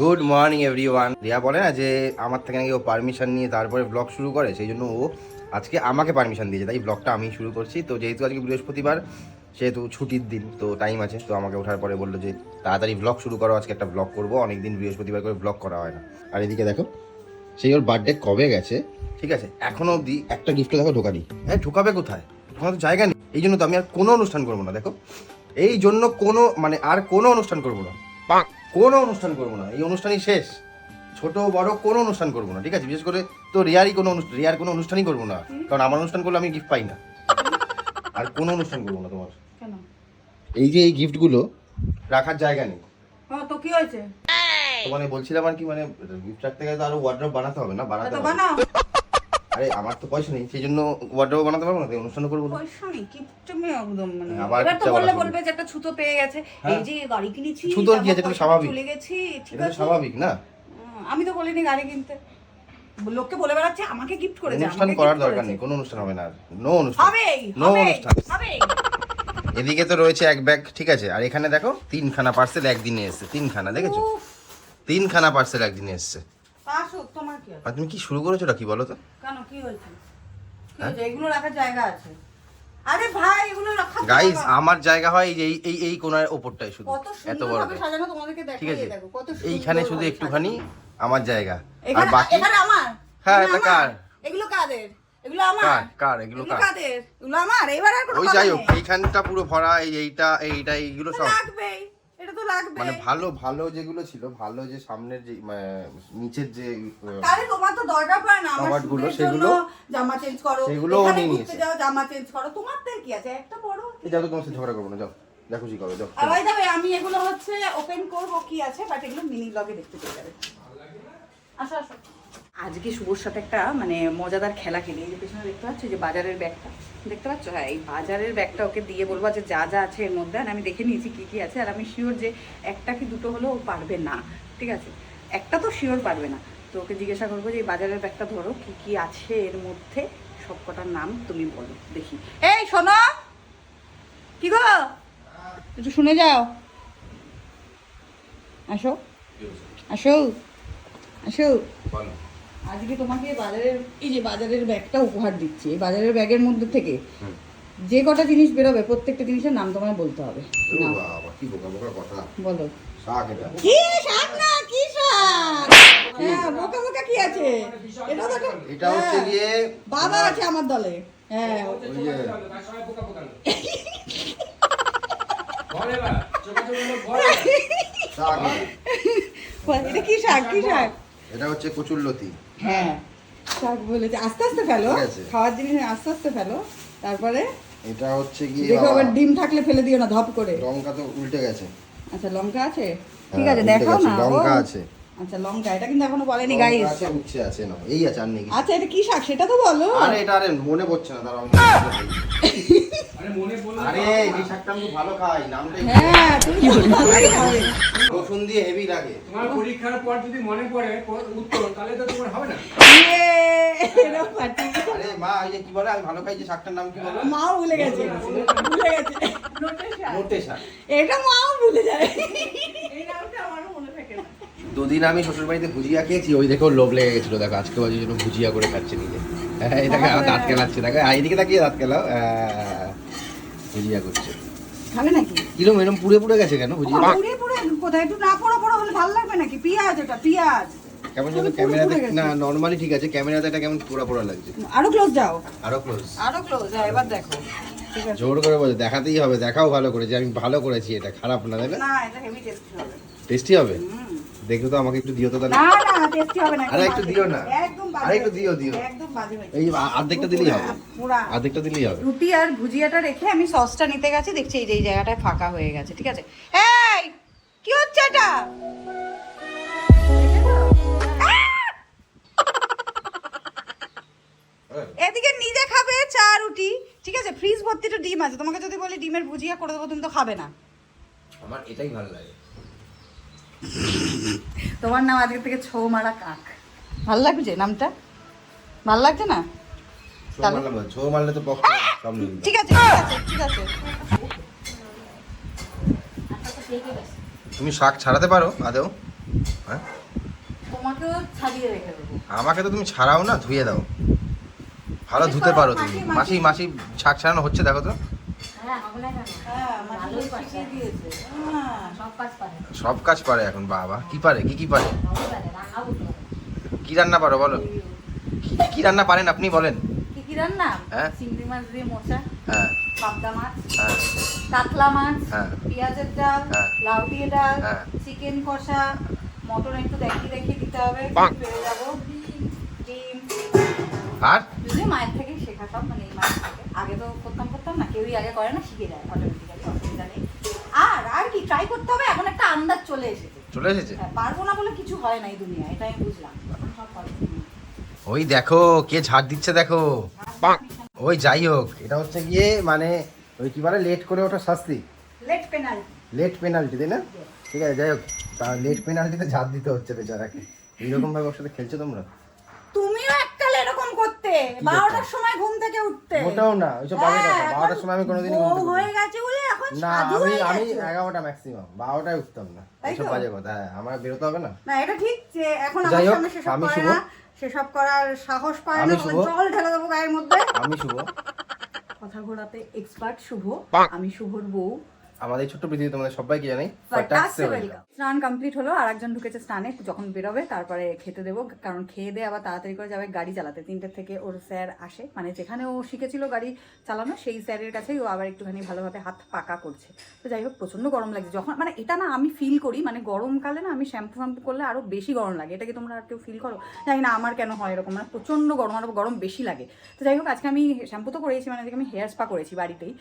Good morning everyone Riya বলে না যে আমার থেকে নাকি ও পারমিশন নিয়ে তারপরে ব্লগ শুরু করে, সেই জন্য ও আজকে আমাকে পারমিশন দিয়েছে। তাই ব্লগটা আমি শুরু করছি। তো যেহেতু আজকে বৃহস্পতিবার, সেহেতু ছুটির দিন, তো টাইম আছে। তো আমাকে ওঠার পরে বলল যে, তাড়াতাড়ি ব্লগ শুরু করো, আজকে একটা ব্লগ করব। অনেকদিন বৃহস্পতিবার করে ব্লগ করা হয় না। আর এদিকে দেখো, সেই ওর বার্থডে কবে গেছে? ঠিক আছে, এখনও অবধি একটা গিফট দেখো ঢোকানি। হ্যাঁ ঢোকাবে কোথায়? ওখানে তো জায়গা নেই। এই জন্য তো আমি আর কোনো অনুষ্ঠান করব না। দেখো, এই জন্য কোনো মানে আর কোনো অনুষ্ঠান করব না। কোনো অনুষ্ঠান করব না। এই অনুষ্ঠানই শেষ। ছোট বড় কোনো অনুষ্ঠান করব না ঠিক আছে? বিশেষ করে তো রিয়ারই কোনো অনুষ্ঠান রিয়ার কোনো অনুষ্ঠানই করব না কারণ আমার অনুষ্ঠান করলে আমি গিফট পাই না। আর কোনো অনুষ্ঠান করব না তোমার। এই যে এই গিফটগুলো রাখার জায়গা নেই। হ্যাঁ তো কি হয়েছে? মানে বলছিলাম আর কি মানে গিফট রাখতে গেলে তো আরও ওয়ার্ড্রপ বানাতে হবে না? বানাতে বানাও। আরে আমার তো পয়সা নেই সেই জন্য ওয়ার্ড্রপ বানাতে পারব না? তাই অনুষ্ঠানও করব পয়সা নেই কি তুমি একদম মানে আবার এবার তো বললে বলবে যে একটা ছুতো পেয়ে গেছে। হ্যাঁ। এই যে গাড়ি কিনেছি ছুতোর কি আছে? এটা স্বাভাবিক। চলে গেছি ঠিক আছে? স্বাভাবিক না? আমি তো বলিনি গাড়ি কিনতে। লোককে বলে বেড়াচ্ছে আমাকে গিফট করেছে অনুষ্ঠান করার দরকার নেই কোনো অনুষ্ঠান হবে না নো অনুষ্ঠান। হবেই নো অনুষ্ঠান। হবেই। এদিকে তো রয়েছে এক ব্যাগ ঠিক আছে? আর এখানে দেখো তিনখানা পার্সেল একদিনে এসছে তিনখানা দেখেছ? তিনখানা পার্সেল একদিনে এসছে। আসুক, তোমার কি আর তুমি কি শুরু করেছ কি বলো তো? কেন কি হয়েছে? হ্যাঁ? হয়েছে? এগুলো রাখার জায়গা আছে। আরে ভাই এগুলো রাখার গাইস আমার জায়গা হয় এই এই এই ওপরটাই শুধু। এত বড় সাজানো তোমাদেরকে ঠিক আছে? এইখানে শুধু একটুখানি আমার জায়গা। আর বাকি এখানে আমার? হ্যাঁ, এটা কার? এগুলো কাদের? এগুলো আমার? কার? কার? এগুলো এগুলো কাদের? এগুলো আমার? এবার আর কোনো ওই যাই হোক এইখানটা পুরো ভরা এই এইটা এইটা এইগুলো সব। লাগবেই। এটা তো লাগবে। মানে ভালো ভালো যেগুলো ছিল ভালো যে সামনের যে মানে, নিচের যে তাহলে তোমার তো দরকার পড়ে না আমারগুলো সেগুলো- জামা চেঞ্জ করো। সেগুলো নিয়ে নিয়েছে। যাও জামা চেঞ্জ করো। তোমার তো কি আছে? একটা বড় যাও তো তোমার সাথে ঝগড়া করব না যাও। দেখো কি করো যাও। আর ভাই যাবে আমি এগুলো হচ্ছে ওপেন করব কি আছে বাট এগুলো মিনি ব্লগে দেখতে পেয়ে যাবে। আসো আসো। আজকে শুভর সাথে একটা মানে মজাদার খেলা খেলি। এই যে পেছনে দেখতে পাচ্ছ যে বাজারের ব্যাগটা। দেখতে পাচ্ছ? হ্যাঁ এই বাজারের ব্যাগটা ওকে দিয়ে বলব যে যা যা আছে এর মধ্যে আর আমি দেখে নিয়েছি কি কি আছে আর আমি শিওর যে একটা কি দুটো হলেও ও পারবে না ঠিক আছে? একটা তো শিওর পারবে না। তো ওকে জিজ্ঞাসা করব যে এই বাজারের ব্যাগটা ধরো কি কি আছে এর মধ্যে? সব কটার নাম তুমি বলো দেখি। এই শোনো! কি গো? একটু শুনে যাও। আসো। আসো। আসো। বলো। আজকে তোমাকে বাজারের এই যে বাজারের ব্যাগটা উপহার দিচ্ছি এই বাজারের ব্যাগের মধ্যে থেকে যে কটা জিনিস বেরোবে প্রত্যেকটা জিনিসের নাম তোমায় বলতে হবে। বাবা কি বোকা বোকা কথা। বলো। শাক এটা। কি শাক না কি শাক? হ্যাঁ বোকা বোকা কি আছে? এটা দেখো এটা হচ্ছে হ্যাঁ, গিয়ে বাবা আছে আমার দলে। হ্যাঁ। এটা। কি শাক? কি শাক এটা হচ্ছে কচুরলতি হ্যাঁ। শাক বলেছে আস্তে আস্তে ফেলো খাওয়ার জিনিস আস্তে আস্তে ফেলো। তারপরে এটা হচ্ছে কি দেখো আবার ডিম থাকলে ফেলে দিও না ধপ করে। লঙ্কা তো উল্টে গেছে। আচ্ছা লঙ্কা আছে? ঠিক হ্যাঁ, আছে উল্টে দেখাও না লঙ্কা আছে। আচ্ছা লঙ্কা এটা কিন্তু এখনও বলেনি গাইস আছে উচ্ছে আছে না এই আছে আর নেই। আচ্ছা এটা কি শাক? সেটা তো বলো। আরে এটা আরে মনে পড়ছে না দাঁড়াও আরে এই শাকটা আমি ভালো খাই নামটাই হ্যাঁ তুমি রসুন দিয়ে হেভি লাগে। তোমার পরীক্ষার পর যদি মনে পড়ে উত্তর তাহলে তো তোমার হবে না। ইয়ে, এরম পার্টি। আরে মা এই যে কি বলে আমি ভালো খাই যে শাকটার নাম কি বলো? মাও ভুলে গেছে ভুলে গেছে। মোটে শাক। এটা মাও ভুলে যায়। এই নামটা আমারও মনে থাকে না। দুদিন আমি শ্বশুর বাড়িতে ভুজিয়া খেয়েছি ওই দেখো লোভ লেগে গেছিল। দেখো আজকে বাজে জন্য ভুজিয়া করে খাচ্ছে নিজে। দেখো দাঁত কেলাচ্ছে দেখো। আর এইদিকে তাকিয়ে দাঁত কেলাও। আহ, ভুজিয়া করছে। খাবে নাকি? কিরম এরম পুড়ে পুড়ে গেছে কেন ভুজিয়া? পুড়ে পুড়ে কোথায় একটু না পড়া পড়া হলে ভালো লাগবে নাকি? পেঁয়াজ এটা পেঁয়াজ। কেমন যেন ক্যামেরাতে না নর্মালি ঠিক আছে ক্যামেরাতে এটা কেমন পোড়া পোড়া লাগছে। আরও ক্লোজ যাও। আরও ক্লোজ আরও ক্লোজ হ্যাঁ এবার দেখো। জোর করে বলে দেখাতেই হবে দেখাও ভালো করে যে আমি ভালো করেছি এটা খারাপ না দেবে না? এটা হেভি টেস্টি হবে। টেস্টি হবে? হুম। দেখো তো আমাকে একটু দিও তো তাহলে। না না টেস্টি হবে না আরে একটু দিও না। একদম আরে একটু দিও, দিও। একদম বাজে হয়েছে। এই অর্ধেকটা দিলেই হবে। পুরা অর্ধেকটা দিলেই হবে। রুটি আর ভুজিয়াটা রেখে আমি সসটা নিতে গেছি দেখছি এই যে এই জায়গাটায় ফাঁকা হয়ে গেছে ঠিক আছে। এই কি হচ্ছে এটা? এদিকে নিজে খাবে চা রুটি ঠিক আছে? ফ্রিজ ভর্তি তো ডিম আছে তোমাকে যদি বলি ডিমের ভুজিয়া করে দেবো তুমি তো খাবে না। আমার এটাই ভালো লাগে। তোমার নাম আজকে থেকে ছৌ মারা কাক। ভালো লাগছে নামটা? ভালো লাগছে না? ছো? মারলে তো। ঠিক আছে ঠিক আছে তুমি শাক ছাড়াতে পারো আদৌ হ্যাঁ? তোমাকেও ছাড়িয়ে রেখে দেবো। আমাকে তো তুমি ছাড়াও না ধুয়ে দাও। ভালো ধুতে পারো তুমি। মাসি, মাসি শাক ছাড়ানো হচ্ছে দেখো তো। সব কাজ পারে। সব কাজ পারে এখন বাবা। কি পারে? কি কি পারে? কি রান্না পারো বলো? কি কি রান্না পারেন আপনি বলেন? কি কি রান্না? হ্যাঁ। চিংড়ি মাছ দিয়ে মোচা হ্যাঁ। পাবদা মাছ হ্যাঁ। কাতলা মাছ হ্যাঁ। পেঁয়াজের ডাল হ্যাঁ। লাউ দিয়ে ডাল হ্যাঁ। চিকেন কষা মটন একটু দেখিয়ে দেখিয়ে দিতে হবে। যাব ডিম। আর? যদি মায়ের থেকে শেখা সব মানে এই মায়ের থেকে। আগে তো করতাম না কেউই আগে করে না শিখে যায় অটোমেটিক্যালি অসুবিধা নেই। আর আর কি ট্রাই করতে হবে এখন একটা আন্দাজ চলে এসেছে। চলে এসেছে? হ্যাঁ, পারব না বলে কিছু হয় না এই দুনিয়া এটা আমি বুঝলাম। ওই দেখো কে ঝাড় দিচ্ছে দেখো। ওই যাই হোক এটা হচ্ছে গিয়ে মানে ওই কি বলে লেট করে ওঠা শাস্তি। লেট পেনাল্টি লেট পেনাল্টি তাই না? ঠিক আছে যাই হোক তা লেট পেনাল্টিতে ঝাড় দিতে হচ্ছে বেচারাকে। এইরকম ভাবে ওর সাথে খেলছো তোমরা? তুমিও এরকম বারোটার সময় ঘুম থেকে উঠতে? মোটেও না ওইসব বাজে কথা হ্যাঁ, সময় আমি ঘুম থেকে হয়ে গেছে বলে এখন না আমি আমি গেছো। এগারোটা ম্যাক্সিমাম বারোটায় উঠতাম না। এইসব বাজে কথা হ্যাঁ আমার বেরোতে হবে না। না এটা ঠিক যে এখন আমার সামনে সেসব করে। না সেসব করার সাহস পায় না শুভ। জল ঢেলে দেবো গায়ের মধ্যে। আমি শুভ। কথা ঘোরাতে এক্সপার্ট শুভ। আমি শুভর বউ। আমাদের ছোট্ট পৃথিবী তোমাদের সবাইকে জানাই স্নান কমপ্লিট হলো আর একজন ঢুকেছে স্নানে যখন বেরোবে তারপরে খেতে দেবো কারণ খেয়ে দিয়ে আবার তাড়াতাড়ি করে যাবে গাড়ি চালাতে। তিনটে থেকে ওর স্যার আসে মানে যেখানে ও শিখেছিল গাড়ি চালানো সেই স্যারের কাছেই ও আবার একটুখানি ভালোভাবে হাত পাকা করছে। তো যাই হোক প্রচণ্ড গরম লাগছে। যখন মানে এটা না আমি ফিল করি মানে গরমকালে না আমি শ্যাম্পু ফ্যাম্পু করলে আরও বেশি গরম লাগে। এটা কি তোমরা আর কেউ ফিল করো? জানি না আমার কেন হয় এরকম মানে প্রচণ্ড গরম আরও গরম বেশি লাগে। তো যাই হোক আজকে আমি শ্যাম্পু তো করেছি মানে আজকে আমি হেয়ার স্পা করেছি বাড়িতেই।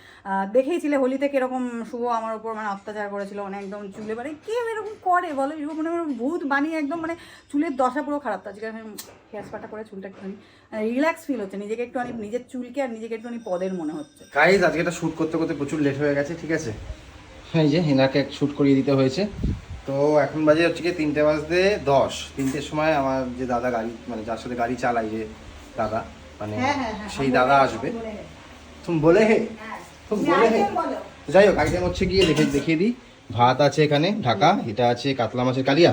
দেখেইছিলে হোলিতে কীরকম শুভ আমার উপর মানে অত্যাচার করেছিল মানে একদম চুলে মানে কেউ এরকম করে বলো এরকম মানে আমার ভূত বানিয়ে একদম মানে চুলের দশা পুরো খারাপ। তো আজকে আমি হেয়ার স্পাটা করে চুলটা একটুখানি রিল্যাক্স ফিল হচ্ছে নিজেকে একটুখানি নিজের চুলকে আর নিজেকে একটুখানি পদের মনে হচ্ছে। গাইজ আজকে এটা শ্যুট করতে করতে প্রচুর লেট হয়ে গেছে ঠিক আছে? এই যে হেনাকে শ্যুট করিয়ে দিতে হয়েছে। তো এখন বাজে হচ্ছে কি তিনটে বাজতে দশ। তিনটের সময় আমার যে দাদা গাড়ি মানে যার সাথে গাড়ি চালাই যে দাদা মানে হ্যাঁ, হ্যাঁ, হ্যাঁ, সেই দাদা আসবে। তুমি বলে হে? তুমি বলে হে? যাই হোক আইটেম হচ্ছে গিয়ে দেখে দেখিয়ে দিই। ভাত আছে এখানে ঢাকা এটা আছে কাতলা মাছের কালিয়া।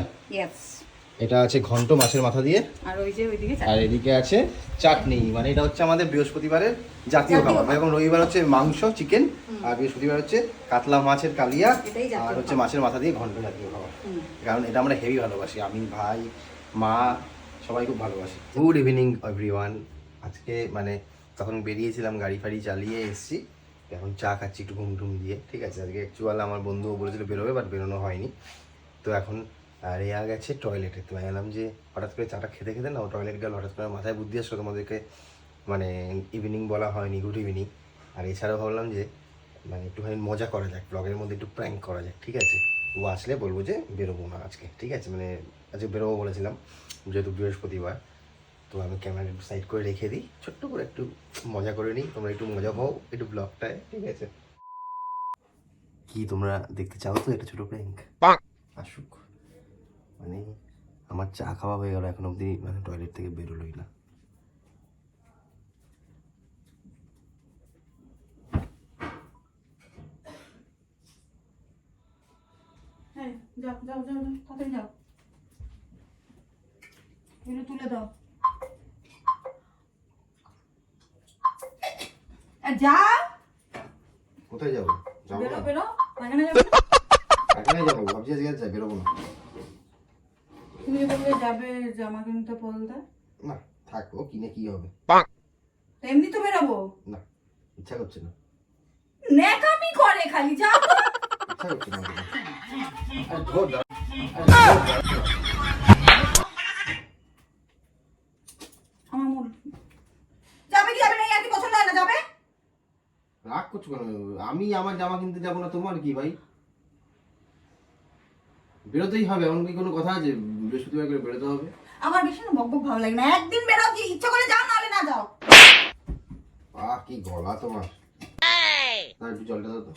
এটা আছে ঘন্ট মাছের মাথা দিয়ে। আর ওই যে ওইদিকে আর এদিকে আছে চাটনি মানে এটা হচ্ছে আমাদের বৃহস্পতিবারের জাতীয় খাবার। এবং রবিবার হচ্ছে মাংস চিকেন আর বৃহস্পতিবার হচ্ছে কাতলা মাছের কালিয়া আর হচ্ছে মাছের মাথা দিয়ে ঘন্ট জাতীয় খাবার। কারণ এটা আমরা হেভি ভালোবাসি। আমি ভাই মা সবাই খুব ভালোবাসি। গুড ইভিনিং এভরিওয়ান আজকে মানে তখন বেরিয়েছিলাম গাড়ি ফাড়ি চালিয়ে এসেছি। এখন চা খাচ্ছি একটু ঘুম টুম দিয়ে। ঠিক আছে, আজকে অ্যাকচুয়াল আমার বন্ধুও বলেছিল বেরোবে বাট বেরোনো হয়নি। তো এখন রেয়া গেছে টয়লেটে তো এলাম যে হঠাৎ করে চাটা খেতে খেতে না, ও টয়লেট গেল, হঠাৎ করে মাথায় বুদ্ধি আসলো তোমাদেরকে মানে ইভিনিং বলা হয়নি গুড ইভিনিং আর এছাড়াও ভাবলাম যে মানে একটুখানি মজা করা যাক ব্লগের মধ্যে একটু প্র্যাঙ্ক করা যাক, ঠিক আছে? ও আসলে বলব যে বেরোবো না আজকে, ঠিক আছে? মানে আজকে বেরোবো বলেছিলাম, যেহেতু বৃহস্পতিবার। তো আমি ক্যামেরা একটু সাইড করে রেখে দিই। ছোট্ট করে একটু মজা করে নিই। তোমরা একটু মজা হও একটু ব্লগটায় ঠিক আছে? কি তোমরা দেখতে চাও তো একটা ছোট প্র্যাঙ্ক আসুক। মানে আমার চা খাওয়া হয়ে গেল এখন অবধি মানে টয়লেট থেকে বেরোলোই না। হ্যাঁ যাও যাও যাও যাও, তাড়াতাড়ি যাও। এগুলো তুলে দাও। এ, যাও কোথায় যাব? যাব বেরো বেরো। এখানে যাবে। এখানে যাব ভাবছি আজকে যাই বেরোবো না। তুমি বলবে যাবে জামা কিনতে বলতে। না থাক কিনে কি হবে? এমনি তো বেরোবো? না ইচ্ছা করছে না। ন্যাকামি করে খালি যাও ইচ্ছা করছে না আমাকে। আরে ধর দাও। আরে ধর দাও। আমার মন যাবে কি যাবে না আর কি পছন্দ হয় না যাবে রাগ করছ কেন আমি আমার জামা কিনতে যাব না তোমার কি ভাই? বেরোতেই হবে এমন কি কোনো কথা আছে? বৃহস্পতিবার করে বেরোতে হবে। আমার বেশি না বকবক ভালো লাগে না। একদিন বেরো কি ইচ্ছা করে যাও নাহলে না যাও। আহ কি গলা তোমার? না একটু জলটা দাও তো।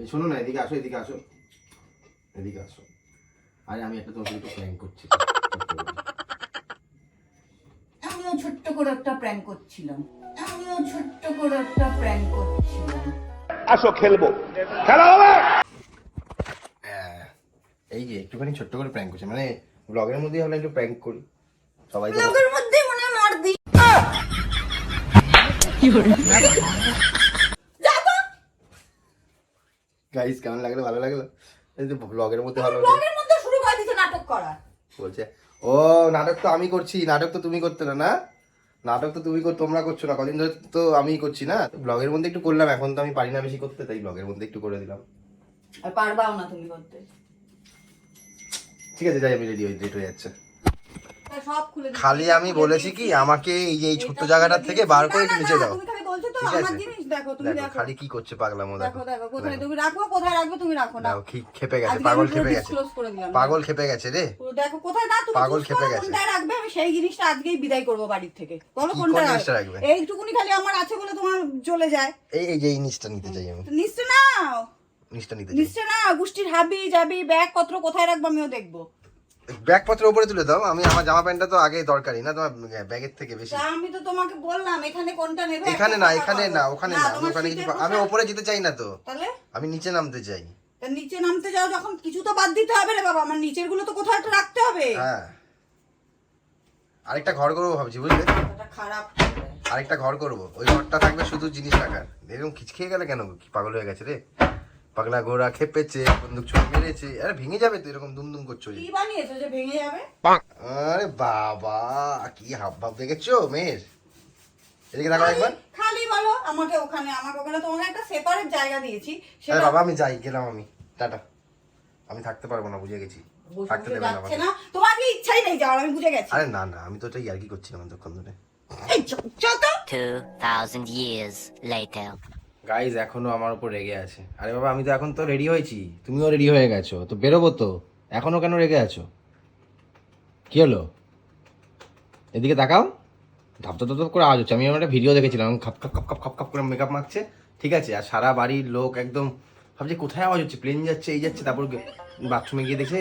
এই শোনো না এদিকে আসো এদিকে আসো। এদিকে আসো। আরে আমি একটা সাথে একটু প্ল্যান করছি। আমিও ছোট্ট করে একটা প্র্যাঙ্ক করছিলাম। ছোট্ট করে একটা প্র্যাঙ্ক করছিলাম। আসো খেলব। খেলা হবে! এই যে একটুখানি ছোট্ট করে প্র্যাঙ্ক করছে। মানে ব্লগের মধ্যে হলে একটু প্র্যাঙ্ক করি। সবাই তো লোকের মধ্যে মনে মার দিই। গাইস কেমন লাগল? ভালো লাগল? এই যে ব্লগের মধ্যে ভালো লাগল। ব্লগের মধ্যে শুরু করে দিচ্ছে নাটক করা বলছে ও নাটক তো আমি করছি নাটক তো তুমি করতে না না? নাটক তো তুমি কর তোমরা করছ না। কদিন ধরে তো আমি করছি না। ব্লগের মধ্যে একটু করলাম এখন তো আমি পারি না বেশি করতে তাই ব্লগের মধ্যে একটু করে দিলাম। আর পারবাও না তুমি করতে। ঠিক আছে যাই আমি রেডি হয়ে হয়ে যাচ্ছে। সব খুলে আমি বলেছি কি আমাকে এই এই ছোট্ট জায়গাটার থেকে বার করে নিচে দাও। তুমি খালি বলছো তো ঠিক আমার জিনিস দেখো তুমি দেখো দেখো। খালি কি করছে পাগলামো দেখো দেখো। দেখো কোথায় তুমি রাখব কোথায় রাখবে তুমি রাখো না। দেখো খেপে গেছে পাগল খেপে গেছে। পাগল খেপে রে। দেখো কোথায়? না তুমি পাগল খেপে গেছে। রাখবে? আমি সেই জিনিসটা আজকেই বিদায় করব বাড়ির থেকে। বলো কোনটা রাখবে? এইটুকুনি খালি আমার আছে বলে তোমার চলে যায়। এই এই যে নিচটা নিতে চাই আমি। নিশ্চয় নাও। নিতে নিশ্চয় না গোষ্ঠীর হাবি যাবি ব্যাগ পত্র কোথায় রাখব আমিও দেখব। ব্যাগপত্র উপরে তুলে দাও। আমি আমার জামা প্যান্টটা তো আগে দরকারি না তোমার ব্যাগের থেকে বেশি। আমি তো তোমাকে বললাম এখানে কোনটা নেবে? এখানে না এখানে না ওখানে না আমি ওখানে কিছু আমি ওপরে যেতে চাই না তো। তাহলে? আমি নিচে নামতে চাই। নিচে নামতে যাও যখন কিছু তো বাদ দিতে হবে রে বাবা। আমার নিচেরগুলো তো কোথাও একটা রাখতে হবে। হ্যাঁ। আরেকটা ঘর করব ভাবছি বুঝলে? এটা খারাপ আরেকটা ঘর করব। ওই ঘরটা থাকবে শুধু জিনিস রাখার। এরকম খিচ খেয়ে গেলে কেন? কি পাগল হয়ে গেছে রে? পাগলা ঘোড়া খেপেছে বন্দুক ছুট মেরেছে। আরে ভেঙে যাবে তো এরকম দুম দুম করছ কি বানিয়েছো যে ভেঙে যাবে? আরে বাবা কি হাব ভাব দেখেছ মেয়ের? এদিকে দেখো একবার। খালি বলো আমাকে ওখানে আমাকে ওখানে তোমাকে একটা সেপারেট জায়গা দিয়েছি। আরে সেটা বাবা আমি যাই গেলাম আমি। টাটা। আমি থাকতে পারব না বুঝে গেছি। থাকতে দেবে না আমাকে। তোমার কি ইচ্ছাই নেই যাওয়ার আমি বুঝে গেছি। আরে না না আমি তো এটা ইয়ার্কি করছিলাম এতক্ষণ ধরে। এই চ- 2,000 years later. গাইজ এখনও আমার উপর রেগে আছে। আরে বাবা আমি তো এখন তো রেডি হয়েছি। তুমিও রেডি হয়ে গেছো তো বেরোবো তো। এখনও কেন রেগে আছো? কি হলো? এদিকে তাকাও। ধাপ ধাপ ধাপ করে আওয়াজ হচ্ছে। আমি আমার একটা ভিডিও দেখেছিলাম খাপ খাপ খাপ খাপ খাপ খাপ করে মেকআপ মাখছে। ঠিক আছে আর সারা বাড়ির লোক একদম ভাবছে কোথায় আওয়াজ হচ্ছে? প্লেন যাচ্ছে এই যাচ্ছে। তারপর বাথরুমে গিয়ে দেখে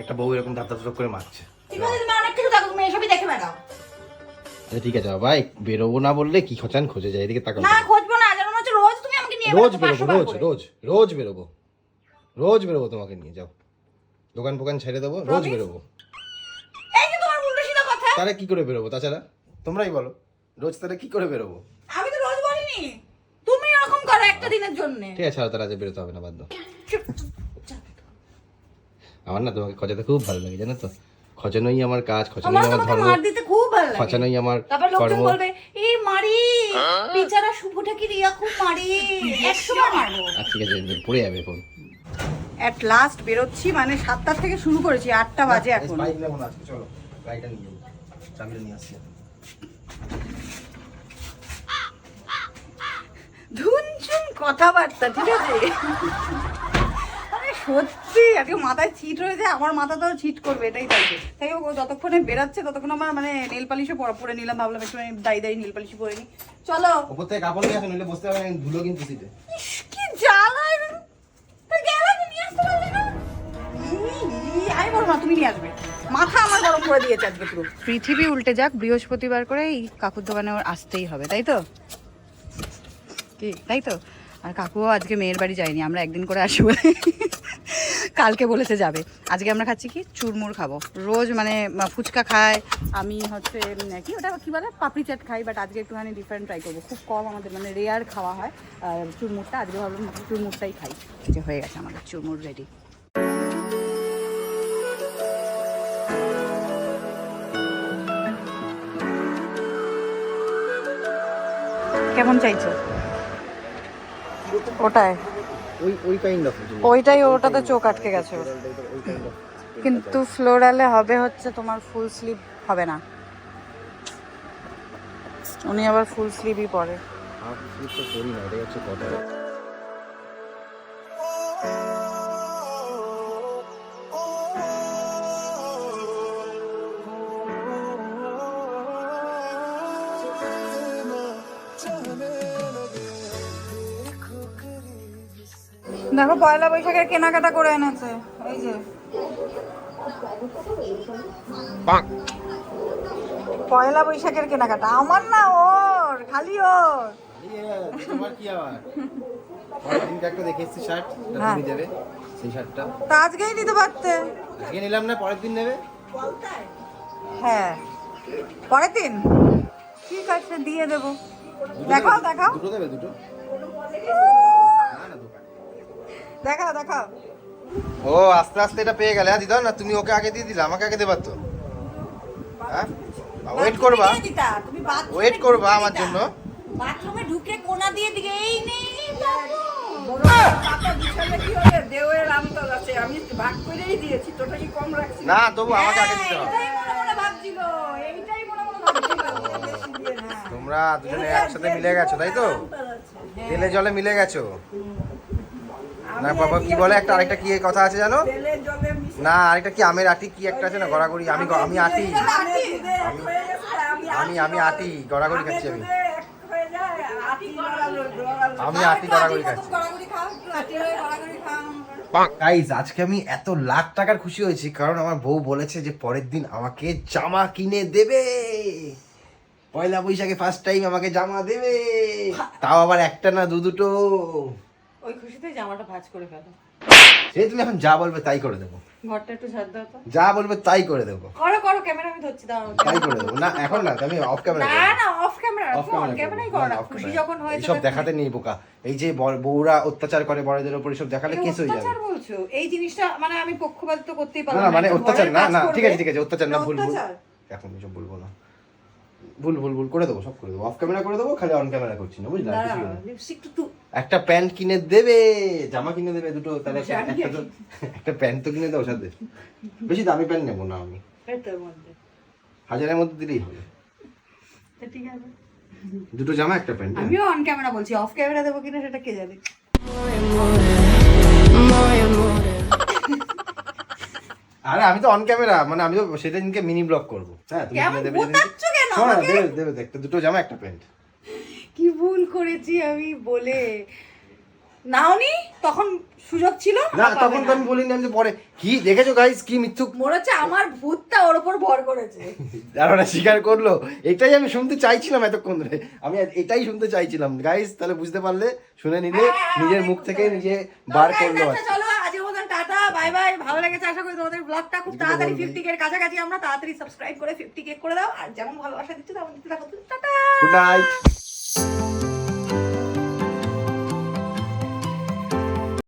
একটা বউ এরকম ধাপ ধাপ করে মারছে ঠিক আছে আচ্ছা ঠিক আছে বাবা বেরোবো না বললে কি খোঁচান খোঁজে যায়? এদিকে তাকাও। না খুঁজবো না যেন মনে হচ্ছে রোজ নিয়ে রোজ বেরোবো রোজ রোজ রোজ বেরোবো রোজ বেরোবো তোমাকে নিয়ে যাও। দোকান ফোকান ছেড়ে দেবো রোজ বেরোবো। তাহলে কি করে বেরোবো তাছাড়া? তোমরাই বলো রোজ তাহলে কি করে বেরোবো? আমি তো রোজ বলিনি। তুমি এরকম করো একটা দিনের জন্য। ঠিক আছে তাহলে আজ বেরোতে হবে না দাও। আমার না তোমাকে খচাতে খুব ভালো লাগে জানো তো? খচানোই আমার কাজ খচানোই আমার ধর্ম খচানোই আমার কর্ম। বলবে এই মারি বেচারা শুভটাকে রিয়া খুব মারে? একশো বার মারবো ঠিক আছে পড়ে যাবে এখন। অ্যাট লাস্ট বেরোচ্ছি মানে সাতটা থেকে শুরু করেছি আটটা বাজে এখন। বাইক নেব না চলো গাড়িটা নিয়ে যাব। চাবিটা নিয়ে আসছি। ধুনচুন কথাবার্তা ঠিক আছে? সত্যি আজকে মাথায় ছিট হয়ে রয়েছে আমার মাথাটাও ছিট করবে এটাই চাইছে তাই ও যতক্ষণে বেরাচ্ছে ততক্ষণ আমার মানে নেল পালিশও পরা পরে নিলাম ভাবলাম একটু দাই দাই নেল পালিশও পরে নি চলো। ওপর থেকে কাপড় নিয়ে আসো নইলে বসতে হবে না, ধুলো কিন্তু সিটে। কি জ্বালা। তা গেলা কি নিয়ে আসতে পারলে না? ই, ই, আমি না তুমি নিয়ে আসবে। মাথা আমার গরম করে দিয়েছে আজকে পুরো। পৃথিবী উল্টে যাক বৃহস্পতিবার করে এই কাকুর দোকানে ওর আসতেই হবে তাই তো? কি তাই তো? আর কাকুও আজকে মেয়ের বাড়ি যায়নি, আমরা একদিন করে আসব। কালকে বলেছে যাবে। আজকে আমরা খাচ্ছি কি? চুরমুর খাব। রোজ মানে ফুচকা খায়, আমি হচ্ছে কি ওটা কী বলে? পাপড়ি চাট খাই বাট আজকে একটুখানি ডিফারেন্ট ট্রাই করব। খুব কম আমাদের মানে রেয়ার খাওয়া হয় চুরমুরটা আজকে ভাবলাম চুরমুরটাই খাই। যে হয়ে গেছে আমাদের চুরমুর রেডি কেমন চাইছো? ওটায় ওই ওই কাইন্ড অফ ওইটাই ওটাতে চোখ আটকে গেছে। কিন্তু ফ্লোরালে হবে হচ্ছে তোমার ফুল স্লিভ হবে না। উনি আবার ফুল স্লিভই পরে। হাফ স্লিপ তো করি না এটাই হচ্ছে কথা। দেখো পয়লা বৈশাখের কেনাকাটা করে এনেছে এই যে। পয়লা বৈশাখের কেনাকাটা আমার না ওর খালি ওর। হ্যাঁ। আজকেই নিতে পারতে। আজকে নিলাম না পরের দিন নেবে? হ্যাঁ। পরের দিন? ঠিক আছে দিয়ে দেবো। দেখাও দেখাও। দুটো দেবে দুটো? দেখাও দেখাও। ও আস্তে আস্তে এটা পেয়ে গেলে। হ্যাঁ দিদা না তুমি ওকে আগে দিয়ে দিলে আমাকে আগে দেবার তো। হ্যাঁ? ওয়েট করবা। ওয়েট করবা আমার জন্য। বাথরুমে ঢুকে কোনা দিয়ে দিকে এই নেই বাবু। না তবু আমাকে আগে দিতে হবে। ভাবছিল। তোমরা দুজনে একসাথে মিলে গেছো তাই তো? তেলে জলে মিলে গেছো। না বাবা কি বলে? একটা আরেকটা কি কথা আছে জানো? না আরেকটা কি? আমের আটি কি একটা আছে না? গড়াগড়ি। আমি আমি আটি। আমি আমি আটি গড়াগড়ি খাচ্ছি আমি। আমি আটি গড়াগড়ি খাচ্ছি। গাইজ আজকে আমি এত লাখ টাকার খুশি হয়েছি কারণ আমার বউ বলেছে যে পরের দিন আমাকে জামা কিনে দেবে। পয়লা বৈশাখে ফার্স্ট টাইম আমাকে জামা দেবে। তাও আবার একটা না দু দুটো? ওই খুশিতে জামাটা ভাঁজ করে ফেলো। সে তুমি এখন যা বলবে তাই করে দেবো। ঘরটা একটু ঝাড় দাও তো। যা বলবে তাই করে দেবো। করো করো ক্যামেরা আমি ধরছি দাঁড়াও। তাই করে দেবো। না এখন না আমি অফ ক্যামেরা না না অফ ক্যামেরা অফ ক্যামেরাই করো না খুশি যখন হয়েছে এইসব দেখাতে নেই বোকা। এই যে বড়- বউরা অত্যাচার করে বড়দের উপর এসব দেখালে কেস হয়ে যাবে। অত্যাচার বলছো? এই জিনিসটা মানে আমি পক্ষপাত করতেই না পারলাম না মানে অত্যাচার না না ঠিক আছে ঠিক আছে অত্যাচার না ভুল ভুল? এখন এসব বলব না ভুল ভুল ভুল করে দেবো সব করে দেবো। অফ ক্যামেরা করে দেবো খালি অন ক্যামেরা করছি না বুঝলে? আর দাঁড়াও, একটা প্যান্ট কিনে দেবে জামা কিনে দেবে দুটো তাহলে একটা প্যান্ট তো কিনে দাও সাথে বেশি দামি প্যান্ট নেব না আমি। হাজারের মধ্যে দিলেই হবে। ঠিক আছে। দুটো জামা একটা প্যান্ট আমিও অন ক্যামেরা বলছি অফ ক্যামেরা দেবো কিনা সেটা কে জানে? আরে আমি তো অন ক্যামেরা মানে আমি তো সেটা দিনকে মিনি ব্লগ করব। হ্যাঁ তুমি কিনে দেবে? দেবে দেবে দেবে, একটা দুটো জামা একটা প্যান্ট। কি ভুল করেছি আমি বলে। নাওনি তখন সুযোগ ছিল? না তখন তো আমি বলিনি আমি পরে। কি দেখেছ গাইস কি মিথ্যুক? মনে হচ্ছে আমার ভূতটা ওর উপর ভর করেছে। ওরা স্বীকার করল। এটাই আমি শুনতে চাইছিলাম এতক্ষণ ধরে। আমি এটাই শুনতে চাইছিলাম। গাইস তাহলে বুঝতে পারলে শুনে নিলে হ্যাঁ, নিজের মুখ থেকে নিজে বার করল আচ্ছা, চলো আজকের মতন টাটা বাই বাই ভালো লেগেছে আশা করি তোমাদের ব্লগটা খুব তাড়াতাড়ি। ফিফটি এর কাছাকাছি আমরা তাড়াতাড়ি সাবস্ক্রাইব করে ফিফটি কে করে দাও। আর যেমন ভালোবাসা দিচ্ছ তেমন দিতে থাকো। Tata! Good night Thank you